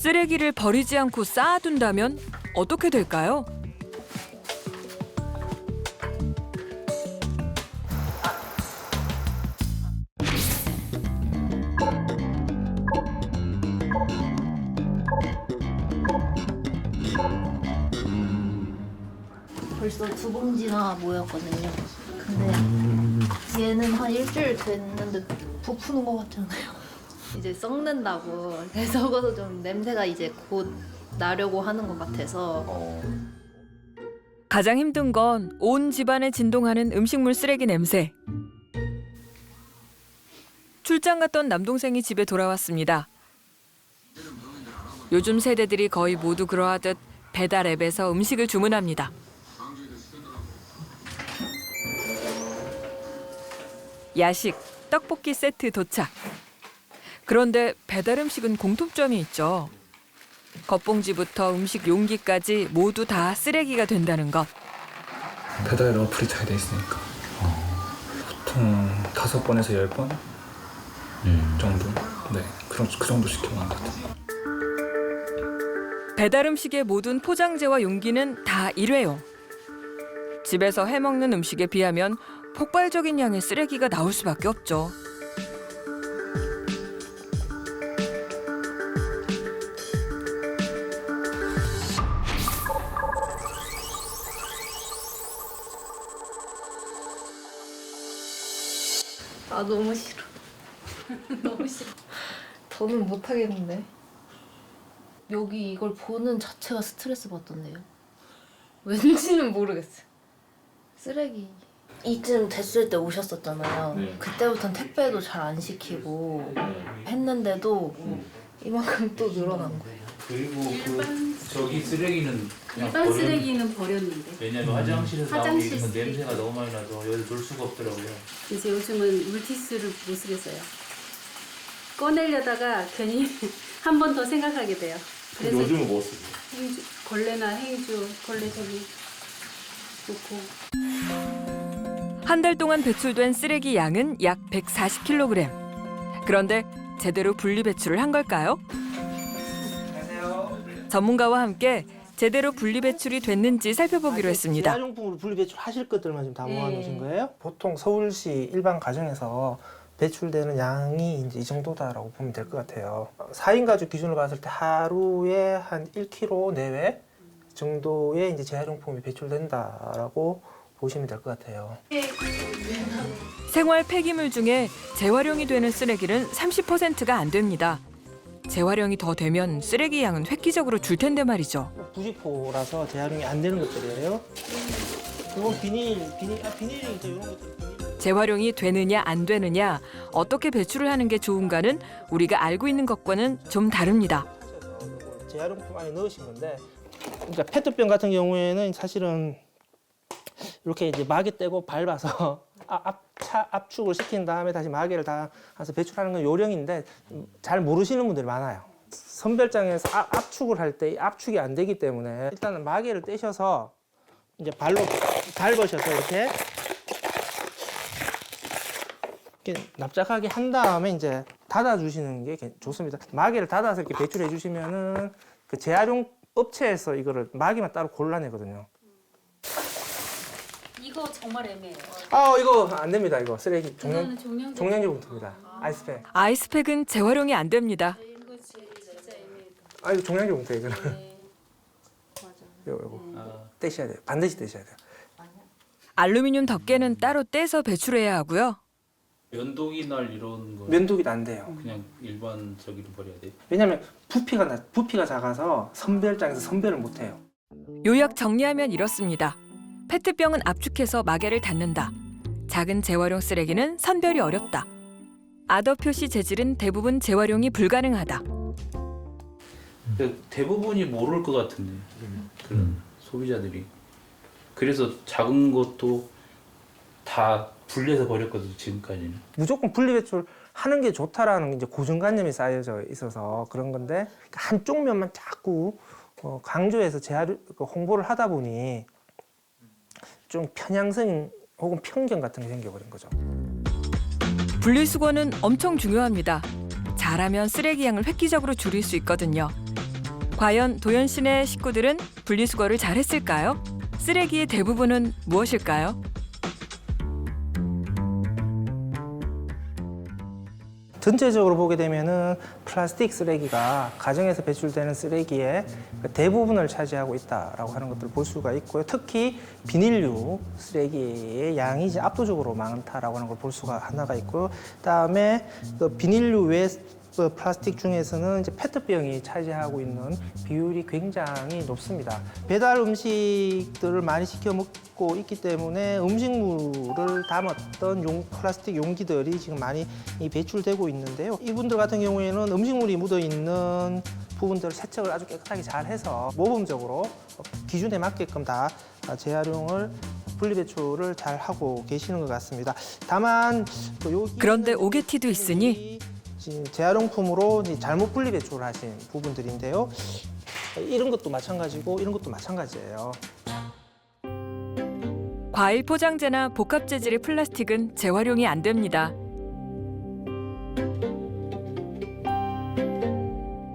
쓰레기를 버리지 않고 쌓아둔다면 어떻게 될까요? 벌써 두 봉지나 모였거든요. 근데 얘는 한 일주일 됐는데 부푸는 것 같잖아요. 이제 썩는다고. 적어서 좀 냄새가 이제 곧 나려고 하는 것 같아서 가장 힘든 건 온 집안에 진동하는 음식물 쓰레기 냄새. 출장 갔던 남동생이 집에 돌아왔습니다. 요즘 세대들이 거의 모두 그러하듯 배달 앱에서 음식을 주문합니다. 야식, 떡볶이 세트 도착. 그런데 배달 음식은 공통점이 있죠. 겉봉지부터 음식 용기까지 모두 다 쓰레기가 된다는 것. 배달 어플이 잘 돼 있으니까 보통 다섯 번에서 열 번 정도 네 그런 그 정도 시켜먹는 것 같아요. 배달 음식의 모든 포장재와 용기는 다 일회용. 집에서 해먹는 음식에 비하면 폭발적인 양의 쓰레기가 나올 수밖에 없죠. 아 너무 싫어. 너무 싫어. 더는 못 하겠는데. 여기 이걸 보는 자체가 스트레스 받던데요. 왠지는 모르겠어요. 쓰레기. 이쯤 됐을 때 오셨었잖아요. 네. 그때부터는 택배도 잘 안 시키고 했는데도 이만큼 또 늘어난 거예요. 그리고 그 저기 쓰레기는 그냥 일반 버려. 쓰레기는 버렸는데 왜냐면 화장실에서 화장실 이런 쓰레기. 냄새가 너무 많이 나서 여기 놀 수가 없더라고요. 이제 요즘은 물티슈를 못 쓰겠어요. 꺼내려다가 괜히 한 번 더 생각하게 돼요. 그래서 요즘은 뭐 쓰세요? 행주, 걸레나 행주, 걸레 저기 놓고 한 달 동안 배출된 쓰레기 양은 약 140kg. 그런데 제대로 분리 배출을 한 걸까요? 전문가와 함께 제대로 분리 배출이 됐는지 살펴보기로 했습니다. 재활용품으로 분리 배출 하실 것들만 지금 다 네. 모아놓으신 거예요? 보통 서울시 일반 가정에서 배출되는 양이 이제 이 정도다라고 보면 될 것 같아요. 4인 가족 기준으로 봤을 때 하루에 한 1kg 내외 정도의 이제 재활용품이 배출된다라고 보시면 될 것 같아요. 생활 폐기물 중에 재활용이 되는 쓰레기는 30%가 안 됩니다. 재활용이 더 되면 쓰레기 양은 획기적으로 줄 텐데 말이죠. 부직포라서 재활용이 안 되는 것들이에요. 이건 비닐, 비닐, 아 비닐이 이런 것들. 재활용이 되느냐 안 되느냐 어떻게 배출을 하는 게 좋은가는 우리가 알고 있는 것과는 좀 다릅니다. 재활용품 안에 넣으신 건데 그러니까 페트병 같은 경우에는 사실은 이렇게 이제 마개 떼고 밟아서 아- 압 차 압축을 시킨 다음에 다시 마개를 다 해서 배출하는 건 요령인데 잘 모르시는 분들이 많아요. 선별장에서 압- 압축을 할 때 압축이 안 되기 때문에 일단은 마개를 떼셔서 이제 발로 밟으셔서 이렇게 이렇게 납작하게 한 다음에 이제 닫아 주시는 게 괜- 좋습니다. 마개를 닫아서 이렇게 배출해 주시면은 그 재활용 업체에서 이거를 마개만 따로 골라내거든요. 이거 정말 애매해요. 아 이거 안 됩니다. 이거 쓰레기 종량 이거는 종량 종량제 봉투입니다. 아이스팩. 아이스팩은 재활용이 안 됩니다. 이거 진짜 애매해요. 아 이거 종량제 봉투 이거는 네. 맞아. 이거 이거 아, 떼셔야 돼요. 반드시 떼셔야 돼요. 알루미늄 덮개는 따로 떼서 배출해야 하고요. 면도기 날 이런 거 면도기도 안 돼요. 그냥 일반적으로 버려야 돼. 왜냐면 부피가 나, 부피가 작아서 선별장에서 선별을 못 해요. 요약 정리하면 이렇습니다. 페트병은 압축해서 마개를 닫는다. 작은 재활용 쓰레기는 선별이 어렵다. 아더 표시 재질은 대부분 재활용이 불가능하다. 근데 대부분이 모를 것 같은데 그런 소비자들이. 그래서 작은 것도 다 분리해서 버렸거든요 지금까지는. 무조건 분리 배출 하는 게 좋다라는 이제 고정관념이 쌓여져 있어서 그런 건데 한쪽 면만 자꾸 어, 강조해서 재활 그 홍보를 하다 보니 좀 편향성 혹은 편견 같은 게 생겨버린 거죠. 분리수거는 엄청 중요합니다. 잘하면 쓰레기 양을 획기적으로 줄일 수 있거든요. 과연 도연 씨네 식구들은 분리수거를 잘했을까요? 쓰레기의 대부분은 무엇일까요? 전체적으로 보게 되면은 플라스틱 쓰레기가 가정에서 배출되는 쓰레기의 그 대부분을 차지하고 있다라고 하는 것들을 볼 수가 있고요. 특히 비닐류 쓰레기의 양이 이제 압도적으로 많다라고 하는 걸 볼 수가 하나가 있고요. 그다음에 그 비닐류 외 그 플라스틱 중에서는 이제 페트병이 차지하고 있는 비율이 굉장히 높습니다. 배달 음식들을 많이 시켜 먹고 있기 때문에 음식물을 담았던 용, 플라스틱 용기들이 지금 많이 이 배출되고 있는데요. 이분들 같은 경우에는 음식물이 묻어 있는 부분들을 세척을 아주 깨끗하게 잘 해서 모범적으로 기준에 맞게끔 다 재활용을 분리배출을 잘 하고 계시는 것 같습니다. 다만 그 그런데 오게티도 있으니 재활용품으로 잘못 분리 배출을 하신 부분들인데요. 이런 것도 마찬가지고 이런 것도 마찬가지예요. 과일 포장재나 복합 재질의 플라스틱은 재활용이 안 됩니다.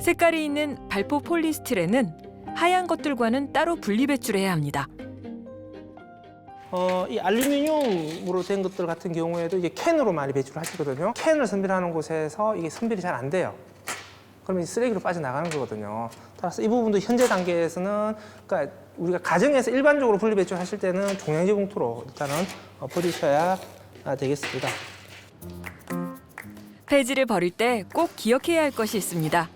색깔이 있는 발포 폴리스틸렌은 하얀 것들과는 따로 분리 배출해야 합니다. 어, 이 알루미늄으로 된 것들 같은 경우에도 이게 캔으로 많이 배출하시거든요. 캔을 선별하는 곳에서 이게 선별이 잘 안 돼요. 그러면 쓰레기로 빠져나가는 거거든요. 따라서 이 부분도 현재 단계에서는 그러니까 우리가 가정에서 일반적으로 분리 배출하실 때는 종량제 봉투로 일단은 어, 버리셔야 아, 되겠습니다. 폐지를 버릴 때 꼭 기억해야 할 것이 있습니다.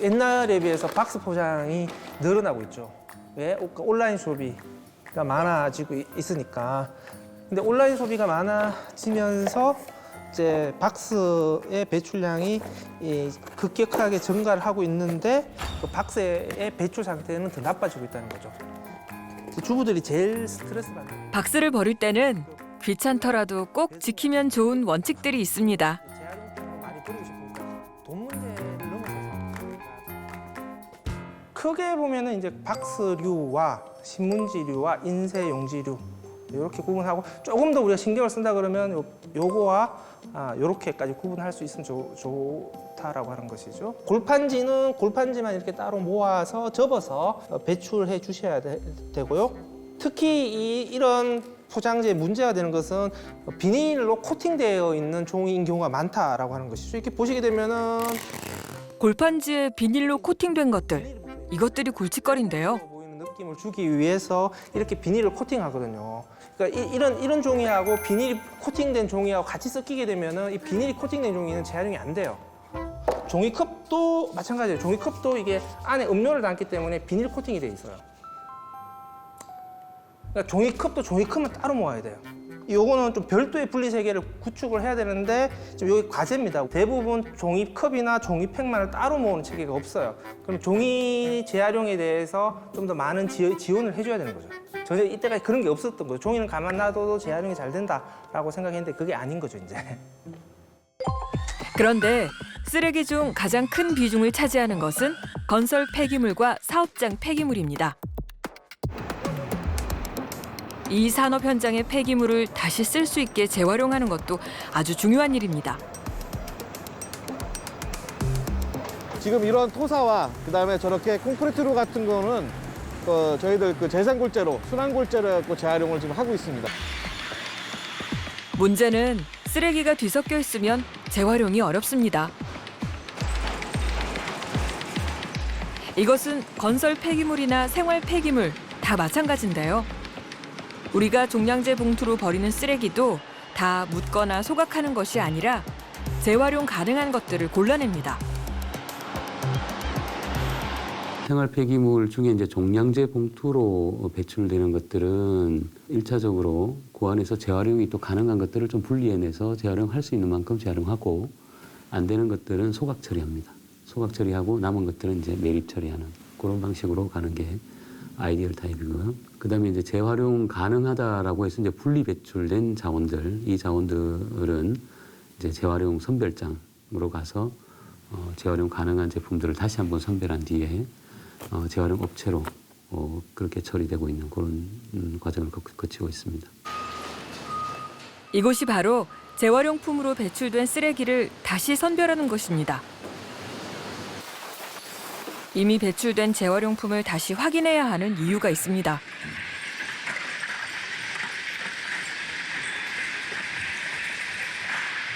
옛날에 비해서 박스 포장이 늘어나고 있죠. 왜? 온라인 소비가 많아지고 이- 있으니까. 근데 온라인 소비가 많아지면서 이제 박스의 배출량이 이 급격하게 증가를 하고 있는데 그 박스의 배출 상태는 더 나빠지고 있다는 거죠. 주부들이 제일 스트레스 받는 박스를 버릴 때는 귀찮더라도 꼭 지키면 좋은 원칙들이 있습니다. 크게 보면은 이제 박스류와 신문지류와 인쇄 용지류 이렇게 구분하고 조금 더 우리가 신경을 쓴다 그러면 요, 요거와 아, 요렇게까지 구분할 수 있으면 좋, 좋다라고 하는 것이죠. 골판지는 골판지만 이렇게 따로 모아서 접어서 어, 배출해 주셔야 되, 되고요. 특히 이, 이런 포장재에 문제가 되는 것은 비닐로 코팅되어 있는 종이인 경우가 많다라고 하는 것이죠. 이렇게 보시게 되면은 골판지에 비닐로 코팅된 것들, 이것들이 골칫거리인데요. 느낌을 주기 위해서 이렇게 비닐을 코팅하거든요. 그러니까 이, 런 이런 종이하고 비닐이 코팅된 종이하고 같이 섞이게 되면은 이 비닐이 코팅된 종이는 재활용이 안 돼요. 종이컵도 마찬가지예요. 종이컵도 이게 안에 음료를 담기 때문에 비닐 코팅이 돼 있어요. 그러니까 종이컵도 종이컵만 따로 모아야 돼요. 요거는 좀 별도의 분리 세계를 구축을 해야 되는데 지금 여기 과제입니다. 대부분 종이컵이나 종이팩만을 따로 모으는 체계가 없어요. 그럼 종이 재활용에 대해서 좀 더 많은 지, 지원을 해줘야 되는 거죠. 전에 이때까지 그런 게 없었던 거죠. 종이는 가만 놔둬도 재활용이 잘 된다라고 생각했는데 그게 아닌 거죠, 이제. 그런데 쓰레기 중 가장 큰 비중을 차지하는 것은 건설 폐기물과 사업장 폐기물입니다. 이 산업 현장의 폐기물을 다시 쓸 수 있게 재활용하는 것도 아주 중요한 일입니다. 지금 이런 토사와 그다음에 저렇게 콘크리트로 같은 거는 어, 저희들 그 재생골재로 순환골재로 해갖고 재활용을 지금 하고 있습니다. 문제는 쓰레기가 뒤섞여 있으면 재활용이 어렵습니다. 이것은 건설 폐기물이나 생활 폐기물 다 마찬가지인데요. 우리가 종량제 봉투로 버리는 쓰레기도 다 묻거나 소각하는 것이 아니라 재활용 가능한 것들을 골라냅니다. 생활 폐기물 중에 이제 종량제 봉투로 배출되는 것들은 일차적으로 그 안에서 재활용이 또 가능한 것들을 좀 분리해내서 재활용할 수 있는 만큼 재활용하고 안 되는 것들은 소각 처리합니다. 소각 처리하고 남은 것들은 이제 매립 처리하는 그런 방식으로 가는 게 아이디얼 타입이고요. 그다음에 이제 재활용 가능하다라고 해서 이제 분리 배출된 자원들 이 자원들은 이제 재활용 선별장으로 가서 어, 재활용 가능한 제품들을 다시 한번 선별한 뒤에 어, 재활용 업체로 어, 그렇게 처리되고 있는 그런 음, 과정을 거- 거치고 있습니다. 이곳이 바로 재활용품으로 배출된 쓰레기를 다시 선별하는 곳입니다. 이미 배출된 재활용품을 다시 확인해야 하는 이유가 있습니다.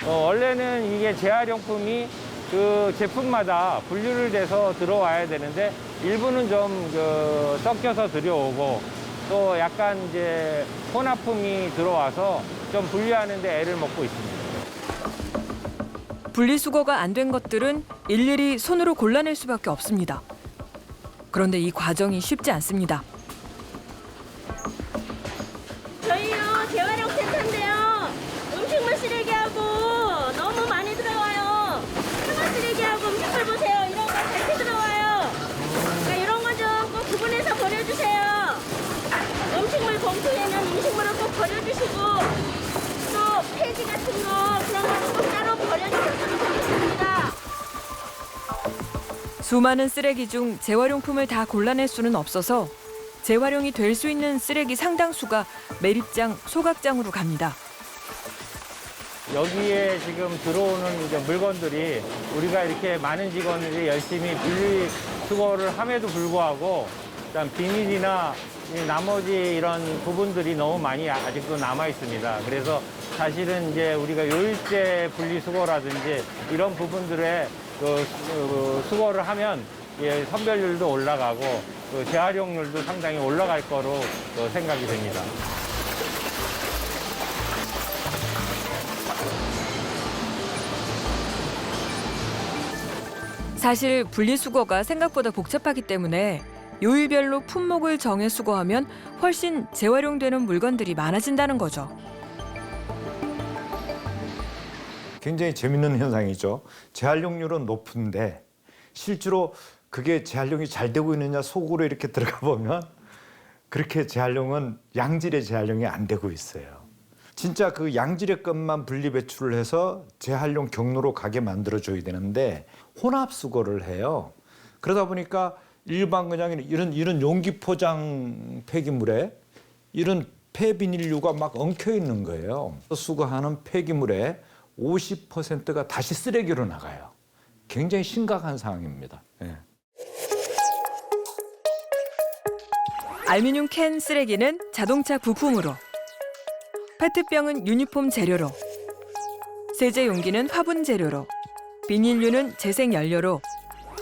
어, 원래는 이게 재활용품이 그 제품마다 분류를 돼서 들어와야 되는데 일부는 좀그 섞여서 들여오고 또 약간 이제 혼합품이 들어와서 좀 분류하는데 애를 먹고 있습니다. 분리수거가 안 된 것들은 일일이 손으로 골라낼 수밖에 없습니다. 그런데 이 과정이 쉽지 않습니다. 저희요 재활용 센터인데요. 음식물 쓰레기하고 너무 많이 들어와요. 생활 쓰레기하고 음식물 보세요. 이런 거 같이 들어와요. 그러니까 이런 거 좀 꼭 구분해서 버려주세요. 음식물 봉투에는 음식물을 꼭 버려주시고 또 폐지 같은 거 그런 거는 꼭 따로 버려주셨으면 좋겠습니다. 수많은 쓰레기 중 재활용품을 다 골라낼 수는 없어서 재활용이 될 수 있는 쓰레기 상당수가 매립장, 소각장으로 갑니다. 여기에 지금 들어오는 이제 물건들이 우리가 이렇게 많은 직원들이 열심히 분리 수거를 함에도 불구하고 일단 비닐이나 이 나머지 이런 부분들이 너무 많이 아직도 남아 있습니다. 그래서 사실은 이제 우리가 요일제 분리 수거라든지 이런 부분들에 그 수- 그 수거를 하면 예, 선별률도 올라가고 그 재활용률도 상당히 올라갈 거로 어, 생각이 됩니다. 사실 분리수거가 생각보다 복잡하기 때문에 요일별로 품목을 정해 수거하면 훨씬 재활용되는 물건들이 많아진다는 거죠. 굉장히 재밌는 현상이죠. 재활용률은 높은데 실제로 그게 재활용이 잘 되고 있느냐 속으로 이렇게 들어가 보면 그렇게 재활용은 양질의 재활용이 안 되고 있어요. 진짜 그 양질의 것만 분리 배출을 해서 재활용 경로로 가게 만들어 줘야 되는데 혼합 수거를 해요. 그러다 보니까 일반 그냥 이런 이런 용기 포장 폐기물에 이런 폐비닐류가 막 엉켜 있는 거예요. 수거하는 폐기물의 50%가 다시 쓰레기로 나가요. 굉장히 심각한 상황입니다. 예. 알루미늄 캔 쓰레기는 자동차 부품으로, 페트병은 유니폼 재료로, 세제 용기는 화분 재료로, 비닐류는 재생 연료로,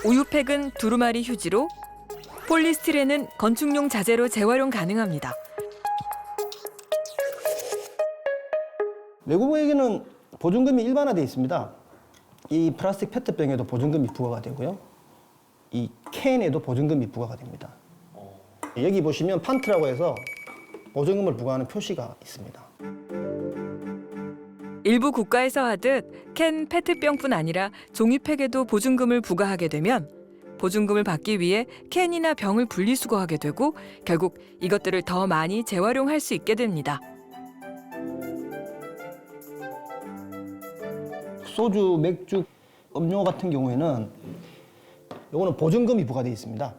우유팩은 두루마리 휴지로, 폴리스티렌은 건축용 자재로 재활용 가능합니다. 외국에게는 보증금이 일반화되어 있습니다. 이 플라스틱 페트병에도 보증금이 부과가 되고요. 이 캔에도 보증금이 부과가 됩니다. 여기 보시면 판트라고 해서 보증금을 부과하는 표시가 있습니다. 일부 국가에서 하듯 캔 페트병뿐 아니라 종이팩에도 보증금을 부과하게 되면 보증금을 받기 위해 캔이나 병을 분리수거하게 되고 결국 이것들을 더 많이 재활용할 수 있게 됩니다. 소주, 맥주, 음료 같은 경우에는 요거는 보증금이 부과되어 있습니다.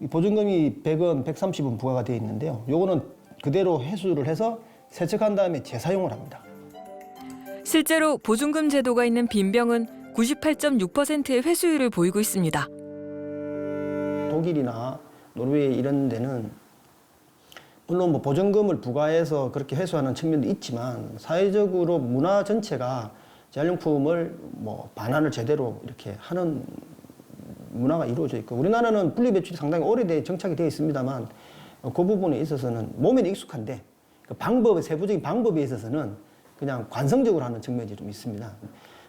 이 보증금이 100원, 130원 부과가 되어 있는데요. 요거는 그대로 회수를 해서 세척한 다음에 재사용을 합니다. 실제로 보증금 제도가 있는 빈병은 98.6%의 회수율을 보이고 있습니다. 독일이나 노르웨이 이런 데는 물론 뭐 보증금을 부과해서 그렇게 회수하는 측면도 있지만 사회적으로 문화 전체가 재활용품을 뭐 반환을 제대로 이렇게 하는 문화가 이루어져 있고 우리나라는 분리 배출이 상당히 오래돼 정착이 되어 있습니다만 그 부분에 있어서는 몸에는 익숙한데 그 방법의 세부적인 방법에 있어서는 그냥 관성적으로 하는 측면이 좀 있습니다.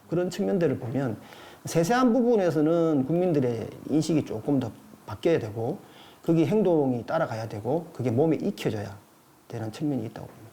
그런 측면들을 보면 세세한 부분에서는 국민들의 인식이 조금 더 바뀌어야 되고 거기 행동이 따라가야 되고 그게 몸에 익혀져야 되는 측면이 있다고 봅니다.